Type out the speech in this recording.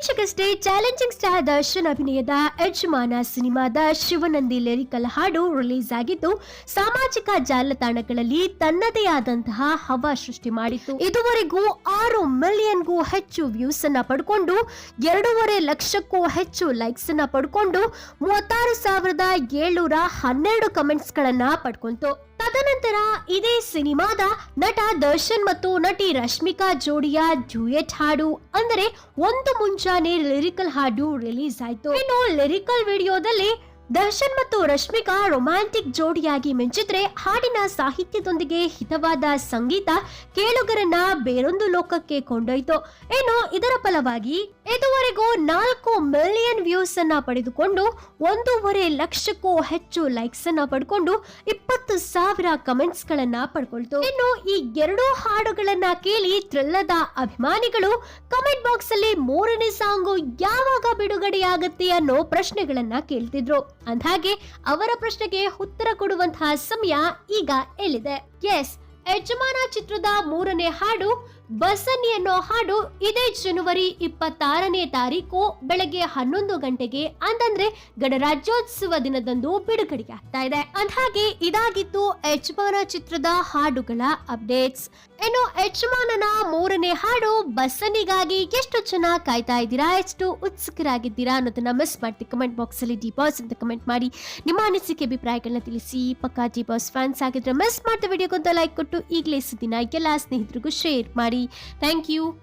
ಇತ್ತೀಚೆಗಷ್ಟೇ challenging star Darshan ಅಭಿನಯದ ಯಜಮಾನ ಸಿನಿಮಾದ ಶಿವನಂದಿ ಲಿರಿಕಲ್ ಹಾಡು ರಿಲೀಸ್ ಆಗಿದ್ದು, ಸಾಮಾಜಿಕ ಜಾಲತಾಣಗಳಲ್ಲಿ ತನ್ನದೇ ಆದಂತಹ ಹವಾ ಸೃಷ್ಟಿ ಮಾಡಿತ್ತು. ಇದುವರೆಗೂ ಆರು ಮಿಲಿಯನ್ಗೂ ಹೆಚ್ಚು ವ್ಯೂಸ್ ಅನ್ನ ಪಡ್ಕೊಂಡು, ಎರಡೂವರೆ ಲಕ್ಷಕ್ಕೂ ಹೆಚ್ಚು ಲೈಕ್ಸ್ ಅನ್ನ ಪಡ್ಕೊಂಡು, ಮೂವತ್ತಾರು ಸಾವಿರದ ಏಳ್ನೂರ ಹನ್ನೆರಡು ಕಮೆಂಟ್ಸ್ ಗಳನ್ನ ಪಡ್ಕೊಂತು. ತದನಂತರ ಇದೇ ಸಿನಿಮಾದ ನಟ ದರ್ಶನ್ ಮತ್ತು ನಟಿ ರಶ್ಮಿಕಾ ಜೋಡಿಯ ಡ್ಯೂಯೆಟ್ ಹಾಡು, ಅಂದರೆ ಒಂದು ಮುಂಜಾನೆ ಲಿರಿಕಲ್ ಹಾಡು ರಿಲೀಸ್ ಆಯ್ತು. ಇನ್ನು ಲಿರಿಕಲ್ ವಿಡಿಯೋದಲ್ಲಿ ದರ್ಶನ್ ಮತ್ತು ರಶ್ಮಿಕಾ ರೊಮ್ಯಾಂಟಿಕ್ ಜೋಡಿಯಾಗಿ ಮಿಂಚಿದ್ರೆ ಹಾಡಿನ ಸಾಹಿತ್ಯದೊಂದಿಗೆ ಹಿತವಾದ ಸಂಗೀತ ಕೇಳುಗರನ್ನ ಬೇರೊಂದು ಲೋಕಕ್ಕೆ ಕೊಂಡೊಯ್ತು. ಇನ್ನು ಇದರ ಫಲವಾಗಿ ಇದುವರೆಗೂ ನಾಲ್ಕು ಮಿಲಿಯನ್ ವ್ಯೂಸ್ ಅನ್ನ ಪಡೆದುಕೊಂಡು ಒಂದೂವರೆ ಲಕ್ಷಕ್ಕೂ ಹೆಚ್ಚು ಲೈಕ್ಸ್ ಅನ್ನ ಪಡ್ಕೊಂಡು ಇಪ್ಪತ್ತು ಸಾವಿರ ಕಮೆಂಟ್ಸ್ ಗಳನ್ನ ಪಡ್ಕೊಳ್ತು. ಇನ್ನು ಈ ಎರಡೂ ಹಾಡುಗಳನ್ನ ಕೇಳಿ ಥ್ರಿಲ್ಲದ ಅಭಿಮಾನಿಗಳು ಕಮೆಂಟ್ ಬಾಕ್ಸ್ ಅಲ್ಲಿ ಮೂರನೇ ಸಾಂಗು ಯಾವಾಗ ಬಿಡುಗಡೆಯಾಗುತ್ತೆ ಅನ್ನೋ ಪ್ರಶ್ನೆಗಳನ್ನ ಕೇಳ್ತಿದ್ರು. ಅಂದ್ಹಾಗೆ ಅವರ ಪ್ರಶ್ನೆಗೆ ಉತ್ತರ ಕೊಡುವಂತಹ ಸಮಯ ಈಗ ಎಲ್ಲಿದೆ? ಎಸ್ ಯಜಮಾನ ಚಿತ್ರದ ಮೂರನೇ ಹಾಡು ಬಸನ್ನಿ ಅನ್ನೋ ಹಾಡು ಇದೇ ಜನವರಿ ಇಪ್ಪತ್ತಾರನೇ ತಾರೀಕು ಬೆಳಗ್ಗೆ ಹನ್ನೊಂದು ಗಂಟೆಗೆ, ಅಂತಂದ್ರೆ ಗಣರಾಜ್ಯೋತ್ಸವ ದಿನದಂದು ಬಿಡುಗಡೆಗೆ ಆಗ್ತಾ ಇದೆ. ಅಂದ್ಹಾಗೆ ಇದಾಗಿತ್ತು ಯಜಮಾನ ಚಿತ್ರದ ಹಾಡುಗಳ ಅಪ್ಡೇಟ್ಸ್. ಇನ್ನು ಯಜಮಾನನ ಮೂರನೇ ಹಾಡು ಬಸ್ಸನಿಗಾಗಿ ಎಷ್ಟು ಜನ ಕಾಯ್ತಾ ಇದ್ದೀರಾ, ಎಷ್ಟು ಉತ್ಸುಕರಾಗಿದ್ದೀರಾ ಅನ್ನೋದನ್ನ ಮಿಸ್ ಮಾಡ್ತಿ ಕಮೆಂಟ್ ಬಾಕ್ಸ್ ಅಲ್ಲಿ ಡಿಪಾಸ್ ಅಂತ ಕಮೆಂಟ್ ಮಾಡಿ. ನಿಮ್ಮ ಅನಿಸಿಕೆ, ಅಭಿಪ್ರಾಯಗಳನ್ನ ತಿಳಿಸಿ. ಪಕ್ಕಾ ಡಿಪಾಸ್ ಫ್ಯಾನ್ಸ್ ಆಗಿದ್ರೆ ಮಿಸ್ ಮಾಡ್ತಾ ವಿಡಿಯೋಗೊಂದು ಲೈಕ್ ಕೊಟ್ಟು ಈಗಲೇ ಸುದ್ದಿನ ಎಲ್ಲ ಸ್ನೇಹಿತರಿಗೂ ಶೇರ್ ಮಾಡಿ. Thank you.